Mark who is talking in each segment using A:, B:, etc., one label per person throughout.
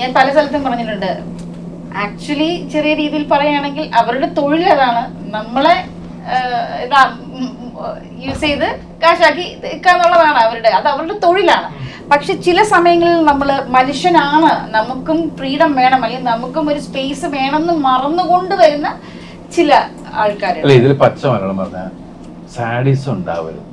A: ഞാൻ പല സ്ഥലത്തും പറഞ്ഞിട്ടുണ്ട്. ആക്ച്വലി ചെറിയ രീതിയിൽ പറയുകയാണെങ്കിൽ അവരുടെ തൊഴിൽ അതാണ്. നമ്മളെ ഇതാ യൂസ് ചെയ്ത് കാശാക്കി എന്നുള്ളതാണ് അവരുടെ അത് അവരുടെ തൊഴിലാണ്. പക്ഷെ ചില സമയങ്ങളിൽ നമ്മൾ മനുഷ്യനാണ്. നമുക്കും ഫ്രീഡം വേണം. അല്ലെങ്കിൽ നമുക്കും ഒരു സ്പേസ് വേണമെന്ന് മറന്നുകൊണ്ട് വരുന്ന ചില ആൾക്കാർ
B: ഇതിൽ പച്ച മലയാളം പറഞ്ഞാൽ സാഡീസ് ഉണ്ടാവരുത്.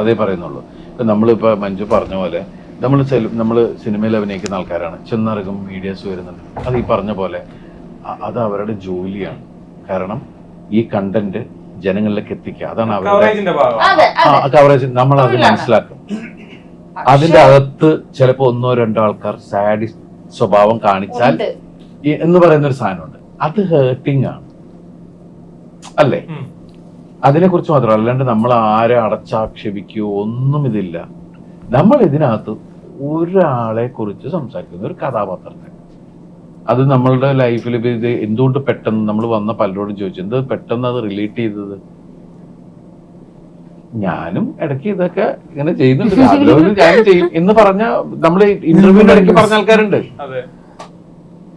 B: അതേ പറയുന്നുള്ളൂ. ഇപ്പൊ നമ്മളിപ്പോ മഞ്ജു പറഞ്ഞ പോലെ നമ്മൾ നമ്മൾ സിനിമയിൽ അഭിനയിക്കുന്ന ആൾക്കാരാണ്. ചെന്നിറങ്ങും മീഡിയസ് വരുന്നുണ്ട്. അത് ഈ പറഞ്ഞ പോലെ അത് അവരുടെ ജോലിയാണ്. കാരണം ഈ കണ്ടന്റ് ജനങ്ങളിലേക്ക് എത്തിക്കുക. അതാണ് അവരുടെ
C: കവറേജിന്റെ ഭാഗം.
A: അതെ അതെ.
B: കവറേജ് നമ്മൾ അത് മനസ്സിലാക്കും. അതിന്റെ അകത്ത് ചിലപ്പോ ഒന്നോ രണ്ടോ ആൾക്കാർ സാഡി സ്വഭാവം കാണിച്ചാൽ എന്ന് പറയുന്ന ഒരു സാധനമുണ്ട്. അത് ഹേർട്ടിങ് ആണ്. അല്ലേ. അതിനെ കുറിച്ച് മാത്രമല്ല അല്ലാണ്ട് നമ്മൾ ആരെ അടച്ചാക്ഷേപിക്കുകയോ ഒന്നും ഇതില്ല. നമ്മൾ ഇതിനകത്ത് ഒരാളെ കുറിച്ച് സംസാരിക്കുന്ന ഒരു കഥാപാത്രത്തെ. അത് നമ്മളുടെ ലൈഫിൽ ഇത് എന്തുകൊണ്ട് പെട്ടെന്ന് നമ്മൾ വന്ന പലരോടും ചോദിച്ചു എന്ത് പെട്ടെന്ന് അത് റിലേറ്റ് ചെയ്തത്? ഞാനും ഇടയ്ക്ക് ഇതൊക്കെ ഇങ്ങനെ ചെയ്യുന്നുണ്ട്. ഞാൻ ചെയ്യും. എന്ന് പറഞ്ഞ നമ്മൾ ഇന്റർവ്യൂവിന്റെ ഇടയ്ക്ക് പറഞ്ഞ ആൾക്കാരുണ്ട്.
C: അതെ.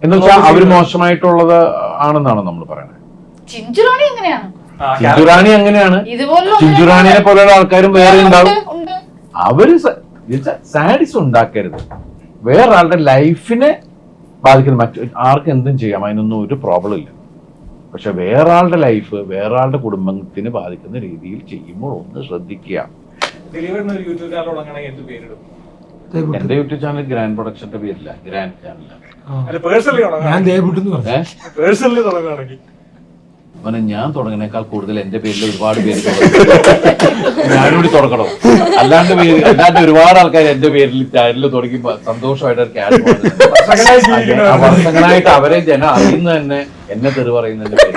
B: എന്ന് വെച്ചാൽ അവർ മോശമായിട്ടുള്ളത് ആണെന്നാണ് നമ്മൾ പറയുന്നത്
A: ചിഞ്ചുറാണി എങ്ങനെയാണ്?
C: ആ,
B: ചിഞ്ചുറാണി അങ്ങനെയാണ്
A: ചിഞ്ചുറാണിയെ
B: ചിഞ്ചുറാണിനെ പോലെയുള്ള ആൾക്കാരും വേറെ ഉണ്ടാവും.
A: ഉണ്ട്, ഉണ്ട്.
B: അവർ സാഡിസ് ഉണ്ടാക്കരുത്. വേറൊരാളുടെ ലൈഫിനെ ബാധിക്കുന്ന മറ്റു ആർക്കും എന്തും ചെയ്യാം. അതിനൊന്നും ഒരു പ്രോബ്ലം ഇല്ല. പക്ഷെ വേറൊരാളുടെ ലൈഫ് വേറൊരാളുടെ കുടുംബത്തിന് ബാധിക്കുന്ന രീതിയിൽ ചെയ്യുമ്പോൾ ഒന്ന് ശ്രദ്ധിക്കുക.
C: ദിലീപേട്ടന് ഒരു യൂട്യൂബ് ചാനൽ തുടങ്ങണമെങ്കിൽ എന്ത് പേരിടും?
B: എന്റെ യൂട്യൂബ് ചാനൽ ഗ്രാൻഡ് പ്രൊഡക്ഷന്റെ പേരില്ല. ഗ്രാൻഡ് ചാനലാണ്.
C: അല്ല പേഴ്സണലി പേഴ്സണലി തുടങ്ങുകയാണെങ്കിൽ.
B: അവനെ ഞാൻ തുടങ്ങുന്നേക്കാൾ കൂടുതൽ എന്റെ പേരിൽ ഒരുപാട് പേര്. ഞാനൂടി തുടങ്ങണം. അല്ലാണ്ട് പേര് അല്ലാണ്ട് ഒരുപാട് ആൾക്കാർ എന്റെ പേരിൽ ചാനലിൽ തുടങ്ങി സന്തോഷമായിട്ട് ക്യാഷ്. വർഷങ്ങളായിട്ട് അവരെ ജനം അറിയുന്ന തന്നെ എന്നെ തെറി പറയുന്നതിന്റെ പേര്.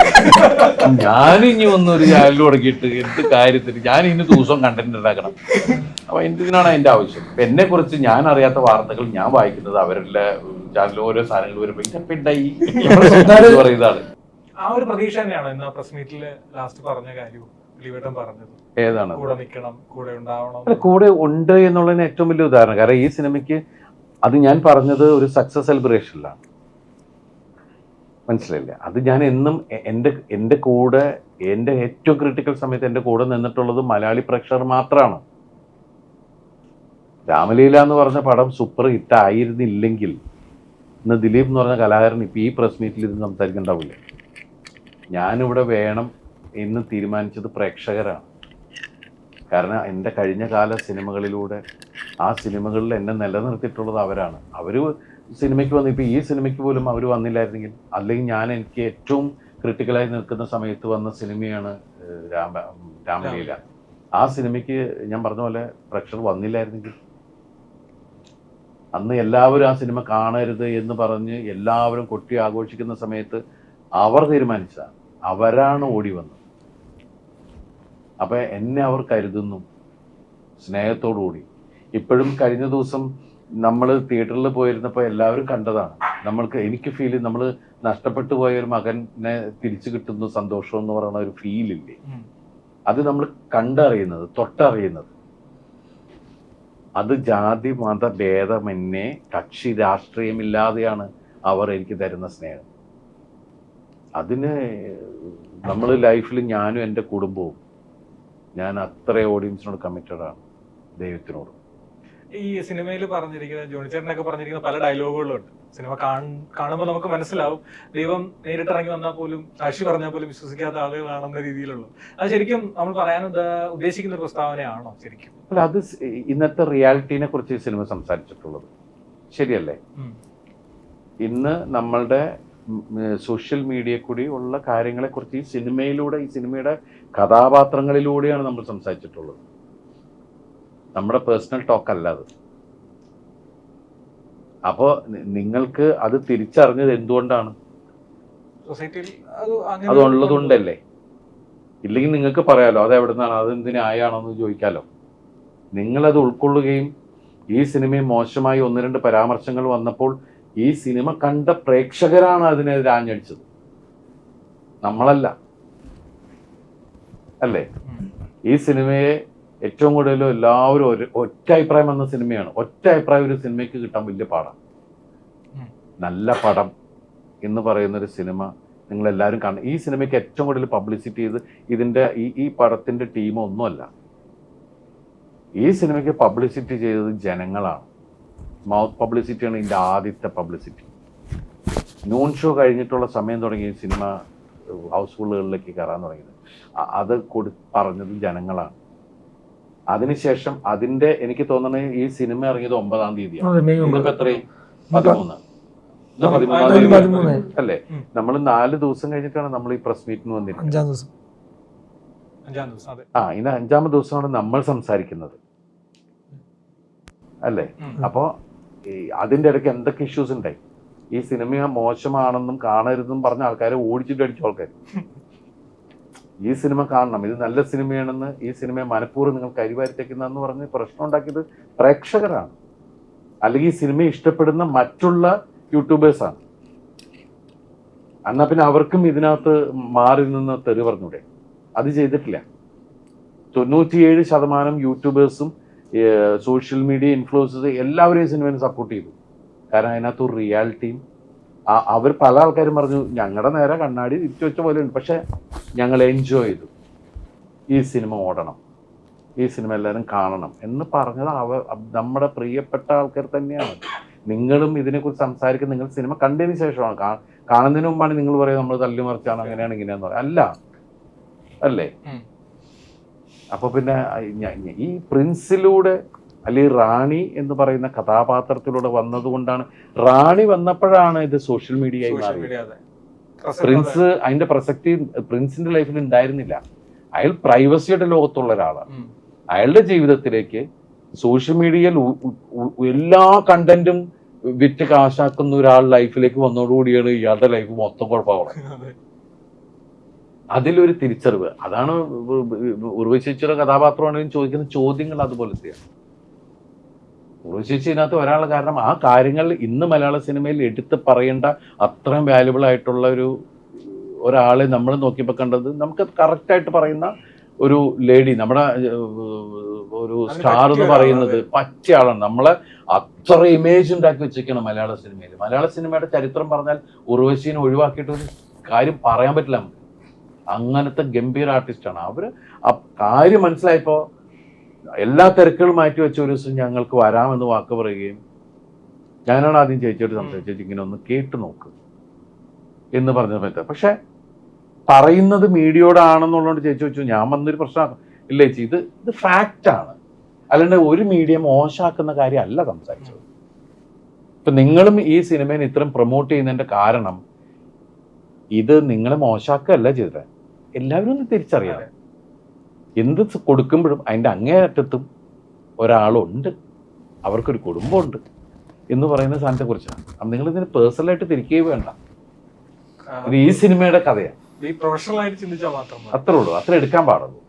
B: ഞാൻ ഇനി ഒന്ന് ഒരു ചാനൽ തുടങ്ങിയിട്ട് എന്ത് കാര്യത്തിന് ഞാൻ ഇനി ദിവസവും കണ്ടന്റ് ഉണ്ടാക്കണം. അപ്പൊ എന്തിനാണ് അതിന്റെ ആവശ്യം? എന്നെ കുറിച്ച് ഞാൻ അറിയാത്ത വാർത്തകൾ ഞാൻ വായിക്കുന്നത് അവരുടെ ചാനലിൽ ഓരോ സാധനങ്ങൾ വരുമ്പോ ഇതൊക്കെ ഉണ്ടായി. പറയുന്നതാണ്.
C: ആ ഒരു പ്രതീക്ഷ തന്നെയാണ് ഇന്ന് പ്രസ് മീറ്റിൽ ലാസ്റ്റ് പറഞ്ഞ കാര്യവും പറഞ്ഞത്.
B: ഏതാണ്
C: കൂടെ നിൽക്കണം കൂടെ ഉണ്ടാവണം.
B: കൂടെ ഉണ്ട് എന്നുള്ളതിന് ഏറ്റവും വലിയ ഉദാഹരണം. കാരണം ഈ സിനിമയ്ക്ക് അത് ഞാൻ പറഞ്ഞത് ഒരു സക്സസ് സെലിബ്രേഷനിലാണ് മനസ്സിലായില്ല? അത് ഞാൻ എന്നും എന്റെ എന്റെ കൂടെ എന്റെ ഏറ്റവും ക്രിട്ടിക്കൽ സമയത്ത് എന്റെ കൂടെ നിന്നിട്ടുള്ളത് മലയാളി പ്രേക്ഷകർ മാത്രമാണ്. രാമലീല എന്ന് പറഞ്ഞ പടം സൂപ്പർ ഹിറ്റ് ആയിരുന്നില്ലെങ്കിൽ ഇന്ന് ദിലീപ് എന്ന് പറഞ്ഞ കലാകാരൻ ഇപ്പം ഈ പ്രസ് മീറ്റിൽ ഇത് സംസാരിക്കണ്ടാവില്ലേ ഞാനിവിടെ വേണം എന്ന് തീരുമാനിച്ചത് പ്രേക്ഷകരാണ്. കാരണം എന്റെ കഴിഞ്ഞ കാല സിനിമകളിലൂടെ ആ സിനിമകളിൽ എന്നെ നിലനിർത്തിയിട്ടുള്ളത് അവരാണ്. അവർ സിനിമയ്ക്ക് വന്നു ഇപ്പോൾ ഈ സിനിമയ്ക്ക് പോലും അവർ വന്നില്ലായിരുന്നെങ്കിൽ അല്ലെങ്കിൽ ഞാൻ എനിക്ക് ഏറ്റവും ക്രിട്ടിക്കലായി നിൽക്കുന്ന സമയത്ത് വന്ന സിനിമയാണ് രാമ രാമലീല. ആ സിനിമയ്ക്ക് ഞാൻ പറഞ്ഞ പോലെ പ്രേക്ഷകർ വന്നില്ലായിരുന്നെങ്കിൽ അന്ന് എല്ലാവരും ആ സിനിമ കാണരുത് എന്ന് പറഞ്ഞ് എല്ലാവരും കൊട്ടി ആഘോഷിക്കുന്ന സമയത്ത് അവർ തീരുമാനിച്ചതാണ്. അവരാണ് ഓടി വന്നത്. അപ്പൊ എന്നെ അവർ കരുതുന്നു. സ്നേഹത്തോടുകൂടി ഇപ്പോഴും കഴിഞ്ഞ ദിവസം നമ്മൾ തിയേറ്ററിൽ പോയിരുന്നപ്പോൾ എല്ലാവരും കണ്ടതാണ്. നമ്മൾക്ക് എനിക്ക് ഫീൽ നമ്മൾ നഷ്ടപ്പെട്ടു പോയ ഒരു മകനെ തിരിച്ചു കിട്ടുന്ന സന്തോഷം എന്ന് പറയുന്ന ഒരു
C: ഫീലില്ലേ
B: അത് നമ്മൾ കണ്ടറിയുന്നത് തൊട്ടറിയുന്നത്. അത് ജാതി മത ഭേദമെന്നെ കക്ഷി രാഷ്ട്രീയമില്ലാതെയാണ് അവർ എനിക്ക് തരുന്ന സ്നേഹം. അതിന് നമ്മൾ ലൈഫിൽ ഞാനും എന്റെ കുടുംബവും ഞാൻ അത്ര ഓഡിയൻസിനോട് കമ്മിറ്റഡ് ആണ് ദൈവത്തിനോട്.
C: ഈ സിനിമയിൽ പറഞ്ഞിരിക്കുന്ന ജോണിച്ചേട്ടനൊക്കെ പറഞ്ഞിരിക്കുന്ന പല ഡയലോഗുകളുണ്ട് സിനിമ കാണുമ്പോൾ നമുക്ക് മനസ്സിലാവും. ദൈവം നേരിട്ട് ഇറങ്ങി വന്നാൽ പോലും സാക്ഷി പറഞ്ഞാൽ പോലും വിശ്വസിക്കാത്ത ആളുകളാണെന്ന രീതിയിലുള്ളു. അത് ശരിക്കും നമ്മൾ പറയാൻ ഉദ്ദേശിക്കുന്ന ഒരു പ്രസ്താവനയാണോ ശരിക്കും?
B: അല്ല അത് ഇന്നത്തെ റിയാലിറ്റിനെ കുറിച്ച് ഈ സിനിമ സംസാരിച്ചിട്ടുള്ളത്. ശരിയല്ലേ? ഇന്ന് നമ്മളുടെ സോഷ്യൽ മീഡിയ കൂടി ഉള്ള കാര്യങ്ങളെക്കുറിച്ച് ഈ സിനിമയിലൂടെ ഈ സിനിമയുടെ കഥാപാത്രങ്ങളിലൂടെയാണ് നമ്മൾ സംസാരിച്ചിട്ടുള്ളത്. നമ്മുടെ പേഴ്സണൽ ടോക്ക് അല്ല അത് അപ്പോൾ നിങ്ങൾക്ക് അത് തിരിച്ചറിഞ്ഞത് എന്തുകൊണ്ടാണ്?
C: അത്
B: ഉള്ളതുകൊണ്ടല്ലേ? ഇല്ലെങ്കിൽ നിങ്ങൾക്ക് പറയാലോ അത് എവിടെ നിന്നാണ് അത് എന്തിനായാണോ എന്ന് ചോദിക്കാലോ. നിങ്ങളത് ഉൾക്കൊള്ളുകയും ഈ സിനിമയും മോശമായി ഒന്ന് രണ്ട് പരാമർശങ്ങൾ വന്നപ്പോൾ ഈ സിനിമ കണ്ട പ്രേക്ഷകരാണ് അതിനെതിരെ ആഞ്ഞടിച്ചത്. നമ്മളല്ല. അല്ലേ? ഈ സിനിമയെ ഏറ്റവും കൂടുതൽ എല്ലാവരും ഒരു ഒറ്റ അഭിപ്രായം വന്ന സിനിമയാണ്. ഒറ്റ അഭിപ്രായം ഒരു സിനിമയ്ക്ക് കിട്ടാൻ വലിയ പാടാണ് നല്ല പടം എന്ന് പറയുന്ന ഒരു സിനിമ നിങ്ങൾ എല്ലാവരും കാണും. ഈ സിനിമയ്ക്ക് ഏറ്റവും കൂടുതൽ പബ്ലിസിറ്റി ചെയ്ത് ഇതിന്റെ ഈ ഈ പടത്തിന്റെ ടീമൊന്നുമല്ല ഈ സിനിമയ്ക്ക് പബ്ലിസിറ്റി ചെയ്തത് ജനങ്ങളാണ്. മൗത്ത് പബ്ലിസിറ്റിയാണ് ഇതിന്റെ ആദ്യത്തെ പബ്ലിസിറ്റി നൂൺ ഷോ കഴിഞ്ഞിട്ടുള്ള സമയം തുടങ്ങി സിനിമ ഹൗസ്ഫുള്ളുകളിലേക്ക് കയറാൻ തുടങ്ങിയത്. അത് കൊടു പറഞ്ഞത് ജനങ്ങളാണ്. അതിനുശേഷം അതിന്റെ എനിക്ക് തോന്നുന്നത് ഈ സിനിമ ഇറങ്ങിയത് ഒമ്പതാം തീയതിയാണ്. എത്രയും പതിമൂന്ന്. അല്ലേ? നമ്മൾ നാല് ദിവസം കഴിഞ്ഞിട്ടാണ് നമ്മൾ ഈ പ്രസ് മീറ്റിന് വന്നിരിക്കുന്നത്.
D: അഞ്ചാം ദിവസം.
C: അഞ്ചാം ദിവസം അതെ.
B: ആ ഇന്ന് അഞ്ചാമത് ദിവസമാണ് നമ്മൾ സംസാരിക്കുന്നത്. അല്ലേ. അപ്പോൾ ഈ അതിന്റെ ഇടയ്ക്ക് എന്തൊക്കെ ഇഷ്യൂസ് ഉണ്ടായി? ഈ സിനിമ മോശമാണെന്നും കാണരുതെന്നും പറഞ്ഞ ആൾക്കാരെ ഓടിച്ചിട്ട് അടിച്ച ആൾക്കാർ ഈ സിനിമ കാണണം. ഇത് നല്ല സിനിമയാണെന്ന് ഈ സിനിമയെ മനഃപൂർവം നിങ്ങൾ കരിവാരിത്തേക്കുന്നതെന്ന് പറഞ്ഞ് പ്രശ്നം ഉണ്ടാക്കിയത് പ്രേക്ഷകരാണ്. അല്ലെങ്കിൽ ഈ സിനിമ ഇഷ്ടപ്പെടുന്ന മറ്റുള്ള യൂട്യൂബേഴ്സാണ് എന്നാ പിന്നെ അവർക്കും ഇതിനകത്ത് മാറി നിന്ന് തെറി പറഞ്ഞൂടെ? അത് ചെയ്തിട്ടില്ല. തൊണ്ണൂറ്റിയേഴ് ശതമാനം യൂട്യൂബേഴ്സും സോഷ്യൽ മീഡിയ ഇൻഫ്ലുവൻസേഴ്സ് എല്ലാവരെയും സിനിമയെ സപ്പോർട്ട് ചെയ്തു. കാരണം അതിനകത്ത് ഒരു റിയാലിറ്റിയും അവർ പല ആൾക്കാരും പറഞ്ഞു ഞങ്ങളുടെ നേരെ കണ്ണാടി തിരിച്ചു വെച്ച പോലെ ഉണ്ട്. പക്ഷെ ഞങ്ങൾ എൻജോയ് ചെയ്തു. ഈ സിനിമ ഓടണം. ഈ സിനിമ എല്ലാവരും കാണണം എന്ന് പറഞ്ഞത് അവ നമ്മുടെ പ്രിയപ്പെട്ട ആൾക്കാർ തന്നെയാണ്. നിങ്ങളും ഇതിനെക്കുറിച്ച് സംസാരിക്കുന്ന നിങ്ങൾ സിനിമ കണ്ടതിന് ശേഷമാണ്. കാണുന്നതിന് മുമ്പാണ് നിങ്ങൾ പറയുന്നത് നമ്മൾ തല്ലിമറിച്ചാണ് അങ്ങനെയാണ് ഇങ്ങനെയാന്ന് പറയാം അല്ല. അല്ലേ?
C: ഉം.
B: അപ്പൊ പിന്നെ ഈ പ്രിൻസിലൂടെ അല്ലെങ്കിൽ റാണി എന്ന് പറയുന്ന കഥാപാത്രത്തിലൂടെ വന്നതുകൊണ്ടാണ് റാണി വന്നപ്പോഴാണ് ഇത് സോഷ്യൽ മീഡിയ ആയി
C: സോഷ്യൽ
B: മാറിയത്.
C: മീഡിയ അതെ. പ്രസക്തി
B: പ്രിൻസ് അതിന്റെ പ്രസക്തി പ്രിൻസിന്റെ ലൈഫിൽ ഉണ്ടായിരുന്നില്ല. അയാൾ പ്രൈവസിയുടെ ലോകത്തുള്ള ഒരാളാണ്. അയാളുടെ ജീവിതത്തിലേക്ക് സോഷ്യൽ മീഡിയയിൽ എല്ലാ കണ്ടന്റും വിറ്റ് കാശാക്കുന്ന ഒരാൾ ലൈഫിലേക്ക് വന്നതോടുകൂടിയാണ് ഇയാളുടെ ലൈഫ് മൊത്തം കുഴപ്പമാണ്. അതിലൊരു തിരിച്ചറിവ്. അതാണ് ഉർവശിച്ചിയുടെ കഥാപാത്രമാണെങ്കിലും ചോദിക്കുന്ന ചോദ്യങ്ങൾ അതുപോലത്തെയാണ് ഉർവശിച്ച് ഒരാൾ കാരണം ആ കാര്യങ്ങൾ ഇന്ന് മലയാള സിനിമയിൽ എടുത്ത് പറയേണ്ട അത്രയും വാല്യുബിൾ ആയിട്ടുള്ള ഒരു ഒരാളെ നമ്മൾ നോക്കിയപ്പോൾ കണ്ടത് നമുക്ക് കറക്റ്റായിട്ട് പറയുന്ന ഒരു ലേഡി നമ്മുടെ ഒരു സ്റ്റാർ എന്ന് പറയുന്നത്
C: പറ്റിയാളാണ്
B: പറ്റിയ ആളാണ്. നമ്മളെ അത്ര ഇമേജ് ഉണ്ടാക്കി വെച്ചിരിക്കണം മലയാള സിനിമയിൽ. മലയാള സിനിമയുടെ ചരിത്രം പറഞ്ഞാൽ ഉർവശീനെ ഒഴിവാക്കിയിട്ട് ഒരു കാര്യം പറയാൻ പറ്റില്ല നമുക്ക്. അങ്ങനത്തെ ഗംഭീര ആർട്ടിസ്റ്റാണ് അവർ ആ കാര്യം മനസ്സിലായപ്പോൾ എല്ലാ തിരക്കുകളും മാറ്റി വെച്ച ഒരു ദിവസം ഞങ്ങൾക്ക് വരാമെന്ന് വാക്ക് പറയുകയും ഞാനാണ് ആദ്യം ചേച്ചിയോട് സംസാരിച്ചത്. ഇങ്ങനെ ഒന്ന് കേട്ട് നോക്ക് എന്ന് പറഞ്ഞ സമയത്ത് പക്ഷെ പറയുന്നത് മീഡിയയോടാണെന്നുള്ളതുകൊണ്ട് ചേച്ചി വെച്ചു ഞാൻ വന്നൊരു പ്രശ്നം ഇല്ല ചേച്ചി ഇത് ഇത് ഫാക്റ്റാണ് അല്ലാണ്ട് ഒരു മീഡിയ മോശമാക്കുന്ന കാര്യമല്ല സംസാരിച്ചത്. ഇപ്പൊ നിങ്ങളും ഈ സിനിമയെ ഇത്രയും പ്രൊമോട്ട് ചെയ്യുന്നതിന്റെ കാരണം ഇത് നിങ്ങളെ മോശമാക്കുകയല്ല ചെയ്തത്. എല്ലാവരും ഒന്ന് തിരിച്ചറിയണം. എന്ത് കൊടുക്കുമ്പോഴും അതിന്റെ അങ്ങേയറ്റത്തും ഒരാളുണ്ട്. അവർക്കൊരു കുടുംബമുണ്ട് എന്ന് പറയുന്ന സാധനത്തെ കുറിച്ചാണ്. അപ്പം നിങ്ങൾ ഇതിന് പേഴ്സണലായിട്ട് തിരിക്കുകയും വേണ്ട. ഇത് ഈ സിനിമയുടെ കഥയാണ്.
C: ഈ ചിന്തിച്ചാൽ മാത്രം
B: അത്രേ ഉള്ളൂ. അത്ര എടുക്കാൻ പാടുള്ളൂ.